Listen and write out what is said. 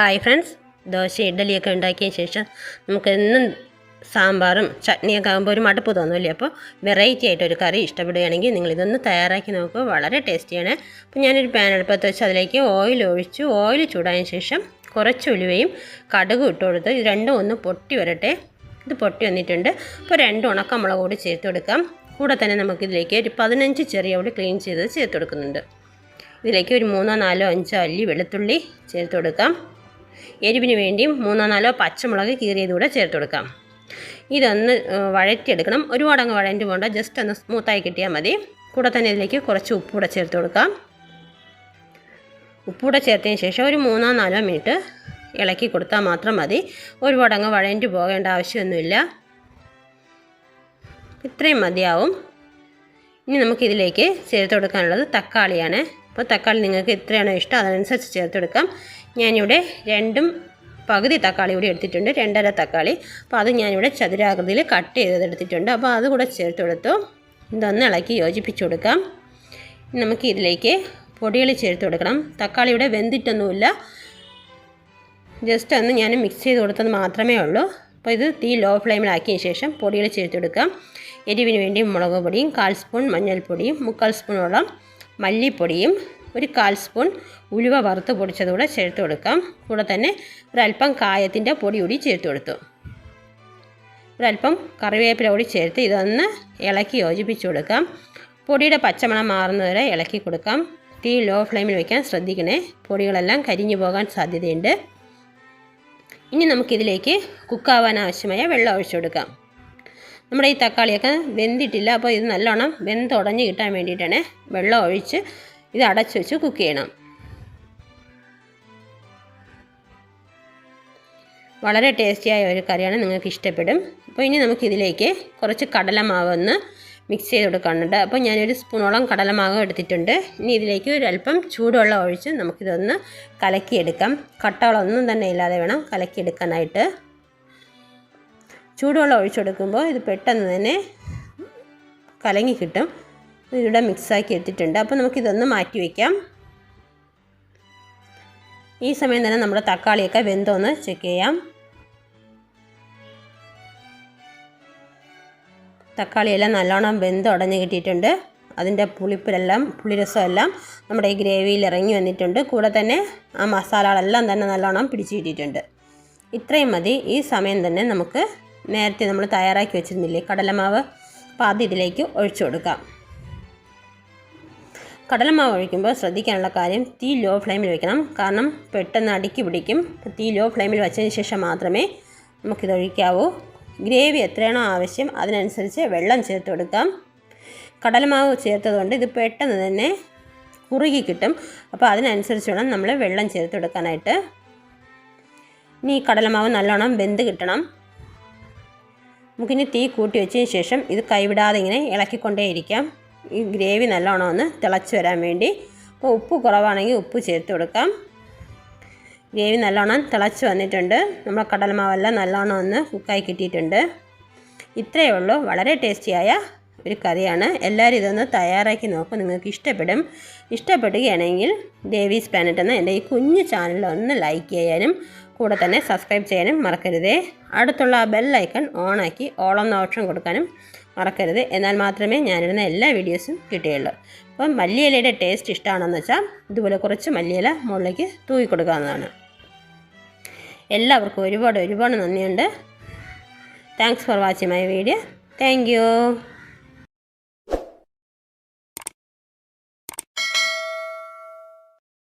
Hi friends dosa ഇഡ്ഡലിയൊക്കെ ഉണ്ടാക്കിയ ശേഷം നമുക്ക് എന്നും സാമ്പാറും ചട്നിയൊക്കെ ആകുമ്പോൾ ഒരു മടുപ്പ് തോന്നുമല്ലേ അപ്പോൾ വെറൈറ്റി ആയിട്ട് ഒരു കറി ഇഷ്ടപ്പെടുകയാണെങ്കിൽ നിങ്ങൾ ഇതൊന്ന് തയ്യാറാക്കി നോക്കുക. വളരെ ടേസ്റ്റിയാണ്. അപ്പോൾ ഞാനൊരു പാൻ അടുപ്പത്ത് വെച്ച് അതിലേക്ക് ഓയിൽ ഒഴിച്ചു ഓയിൽ ചൂടായ ശേഷം കുറച്ച് ഉലുവയും കടുകും ഇട്ട് കൊടുത്ത് ഇത് രണ്ടും ഒന്ന് പൊട്ടി വരട്ടെ. ഇത് പൊട്ടി വന്നിട്ടുണ്ട്. അപ്പോൾ രണ്ട് ഉണക്കമുളക് കൂടി ചേർത്ത് കൊടുക്കാം. കൂടെ തന്നെ നമുക്കിതിലേക്ക് ഒരു പതിനഞ്ച് ചെറിയ കൂടി ക്ലീൻ ചെയ്ത് ചേർത്ത് കൊടുക്കുന്നുണ്ട്. ഇതിലേക്ക് ഒരു മൂന്നോ നാലോ അഞ്ചോ അല്ലി വെളുത്തുള്ളി ചേർത്ത് കൊടുക്കാം. എരിവിന് വേണ്ടി മൂന്നോ നാലോ പച്ചമുളക് കീറിയത് കൂടെ ചേർത്ത് കൊടുക്കാം. ഇതൊന്ന് വഴറ്റിയെടുക്കണം. ഒരുപാട് അങ്ങ് വഴറ്റി പോകണ്ട ജസ്റ്റ് ഒന്ന് സ്മൂത്തായി കിട്ടിയാൽ മതി. കൂടെ തന്നെ ഇതിലേക്ക് കുറച്ച് ഉപ്പൂടെ ചേർത്ത് കൊടുക്കാം. ഉപ്പൂടെ ചേർത്തതിന് ശേഷം ഒരു മൂന്നോ നാലോ മിനിറ്റ് ഇളക്കി കൊടുത്താൽ മാത്രം മതി. ഒരുപാട് അങ്ങ് വഴറ്റി പോകേണ്ട ആവശ്യമൊന്നുമില്ല. ഇത്രയും മതിയാവും. ഇനി നമുക്കിതിലേക്ക് ചേർത്ത് കൊടുക്കാനുള്ളത് തക്കാളിയാണ്. അപ്പോൾ തക്കാളി നിങ്ങൾക്ക് എത്രയാണോ ഇഷ്ടം അതിനനുസരിച്ച് ചേർത്തെടുക്കാം. ഞാനിവിടെ രണ്ടും പകുതി തക്കാളി കൂടി എടുത്തിട്ടുണ്ട് രണ്ടര തക്കാളി. അപ്പോൾ അത് ഞാനിവിടെ ചതുരാകൃതിയിൽ കട്ട് ചെയ്തെടുത്തിട്ടുണ്ട് അപ്പോൾ അത് കൂടെ ചേർത്ത് കൊടുത്തു. ഇതൊന്ന് ഇളക്കി യോജിപ്പിച്ച് കൊടുക്കാം. നമുക്ക് ഇതിലേക്ക് പൊടികൾ ചേർത്ത് കൊടുക്കണം. തക്കാളി ഇവിടെ വെന്തിട്ടൊന്നുമില്ല. ജസ്റ്റ് ഒന്ന് ഞാൻ മിക്സ് ചെയ്ത് കൊടുത്തത് മാത്രമേ ഉള്ളൂ. അപ്പോൾ ഇത് തീ ലോ ഫ്ലെയിമിലാക്കിയ ശേഷം പൊടികൾ ചേർത്ത് കൊടുക്കാം. എരിവിന് വേണ്ടി മുളക് പൊടിയും കാൽ സ്പൂൺ മഞ്ഞൾപ്പൊടിയും മുക്കാൽ സ്പൂണോളം മല്ലിപ്പൊടിയും ഒരു കാൽ സ്പൂൺ ഉലുവ വറുത്ത് പൊടിച്ചതുകൂടെ ചേർത്ത് കൊടുക്കാം. കൂടെ തന്നെ ഒരല്പം കായത്തിന്റെ പൊടി കൂടി ചേർത്ത് കൊടുത്തു. ഒരല്പം കറിവേപ്പില കൂടി ചേർത്ത് ഇതൊന്ന് ഇളക്കി യോജിപ്പിച്ച് കൊടുക്കാം. പൊടിയുടെ പച്ചമണം മാറുന്നതുവരെ ഇളക്കി കൊടുക്കാം. തീ ലോ ഫ്ലെയിമിൽ വയ്ക്കാൻ ശ്രദ്ധിക്കണേ. പൊടികളെല്ലാം കരിഞ്ഞു പോകാൻ സാധ്യതയുണ്ട്. ഇനി നമുക്കിതിലേക്ക് കുക്കാവാൻ ആവശ്യമായ വെള്ളം ഒഴിച്ചു കൊടുക്കാം. നമ്മുടെ ഈ തക്കാളിയൊക്കെ വെന്തിട്ടില്ല അപ്പോൾ ഇത് നല്ലോണം വെന്തുടഞ്ഞ് കിട്ടാൻ വേണ്ടിയിട്ടാണ് വെള്ളം ഒഴിച്ച് ഇത് അടച്ചു വെച്ച് കുക്ക് ചെയ്യണം. വളരെ ടേസ്റ്റിയായ ഒരു കറിയാണ് നിങ്ങൾക്ക് ഇഷ്ടപ്പെടും. അപ്പോൾ ഇനി നമുക്കിതിലേക്ക് കുറച്ച് കടലമാവ് ഒന്ന് മിക്സ് ചെയ്ത് കൊടുക്കാനുണ്ട്. അപ്പോൾ ഞാനൊരു സ്പൂണോളം കടലമാവ് എടുത്തിട്ടുണ്ട്. ഇനി ഇതിലേക്ക് ഒരു അല്പം ചൂടുവെള്ളം ഒഴിച്ച് നമുക്കിതൊന്ന് കലക്കിയെടുക്കാം. കട്ടകളൊന്നും തന്നെ ഇല്ലാതെ വേണം കലക്കിയെടുക്കാനായിട്ട്. ചൂടുവെള്ളം ഒഴിച്ചെടുക്കുമ്പോൾ ഇത് പെട്ടെന്ന് തന്നെ കലങ്ങി കിട്ടും. ഇതിവിടെ മിക്സാക്കി എടുത്തിട്ടുണ്ട്. അപ്പോൾ നമുക്കിതൊന്ന് മാറ്റി വയ്ക്കാം. ഈ സമയം തന്നെ നമ്മുടെ തക്കാളിയൊക്കെ വെന്തോന്ന് ചെക്ക് ചെയ്യാം. തക്കാളിയെല്ലാം നല്ലോണം വെന്തുടഞ്ഞ് കിട്ടിയിട്ടുണ്ട്. അതിന്റെ പുളിപ്പിലെല്ലാം പുളിരസമെല്ലാം നമ്മുടെ ഈ ഗ്രേവിയിൽ ഇറങ്ങി വന്നിട്ടുണ്ട്. കൂടെ തന്നെ ആ മസാലകളെല്ലാം തന്നെ നല്ലോണം പിടിച്ചു കിട്ടിയിട്ടുണ്ട്. ഇത്രയും മതി. ഈ സമയം തന്നെ നമുക്ക് നേരത്തെ നമ്മൾ തയ്യാറാക്കി വെച്ചിരുന്നില്ലേ കടലമാവ്? അപ്പോൾ അത് ഇതിലേക്ക് ഒഴിച്ചു കൊടുക്കാം. കടലമാവ് ഒഴിക്കുമ്പോൾ ശ്രദ്ധിക്കാനുള്ള കാര്യം തീ ലോ ഫ്ലെയിമിൽ വെക്കണം. കാരണം പെട്ടെന്ന് അടുക്കി പിടിക്കും. തീ ലോ ഫ്ലെയിമിൽ വെച്ചതിന് ശേഷം മാത്രമേ നമുക്കിത് ഒഴിക്കാവൂ. ഗ്രേവി എത്രയാണോ ആവശ്യം അതിനനുസരിച്ച് വെള്ളം ചേർത്ത് കൊടുക്കാം. കടലമാവ് ചേർത്തതുകൊണ്ട് ഇത് പെട്ടെന്ന് തന്നെ കുറുകി കിട്ടും. അപ്പോൾ അതിനനുസരിച്ച് വേണം നമ്മൾ വെള്ളം ചേർത്ത് കൊടുക്കാനായിട്ട്. ഇനി ഈ കടലമാവ് നല്ലോണം വെന്ത് കിട്ടണം. നമുക്കിനി തീ കൂട്ടി വെച്ചതിന് ശേഷം ഇത് കൈവിടാതെ ഇങ്ങനെ ഇളക്കിക്കൊണ്ടേയിരിക്കാം. ഈ ഗ്രേവി നല്ലോണം ഒന്ന് തിളച്ച് വരാൻ വേണ്ടി. അപ്പോൾ ഉപ്പ് കുറവാണെങ്കിൽ ഉപ്പ് ചേർത്ത് കൊടുക്കാം. ഗ്രേവി നല്ലോണം തിളച്ച് വന്നിട്ടുണ്ട്. നമ്മുടെ കടലമാവെല്ലാം നല്ലോണം ഒന്ന് കുക്കായി കിട്ടിയിട്ടുണ്ട്. ഇത്രയേ ഉള്ളൂ. വളരെ ടേസ്റ്റിയായ ഒരു കറിയാണ്. എല്ലാവരും ഇതൊന്ന് തയ്യാറാക്കി നോക്കും. നിങ്ങൾക്ക് ഇഷ്ടപ്പെടും. ഇഷ്ടപ്പെടുകയാണെങ്കിൽ ദേവീസ് പാനറ്റ് എന്ന എന്റെ ഈ കുഞ്ഞു ചാനൽ ഒന്ന് ലൈക്ക് ചെയ്യാനും കൂടെ തന്നെ സബ്സ്ക്രൈബ് ചെയ്യാനും മറക്കരുതേ. അടുത്തുള്ള ബെൽ ഐക്കൺ ഓണാക്കി ഓളെന്ന ഓപ്ഷൻ കൊടുക്കാനും മറക്കരുത്. എന്നാൽ മാത്രമേ ഞാനിടുന്ന എല്ലാ വീഡിയോസും കിട്ടുകയുള്ളൂ അപ്പം മല്ലിയിലയുടെ ടേസ്റ്റ് ഇഷ്ടമാണെന്ന് വെച്ചാൽ ഇതുപോലെ കുറച്ച് മല്ലിയില മുകളിലേക്ക് തൂക്കി കൊടുക്കാവുന്നതാണ്. എല്ലാവർക്കും ഒരുപാട് ഒരുപാട് നന്ദിയുണ്ട്. Thanks for watching my video thank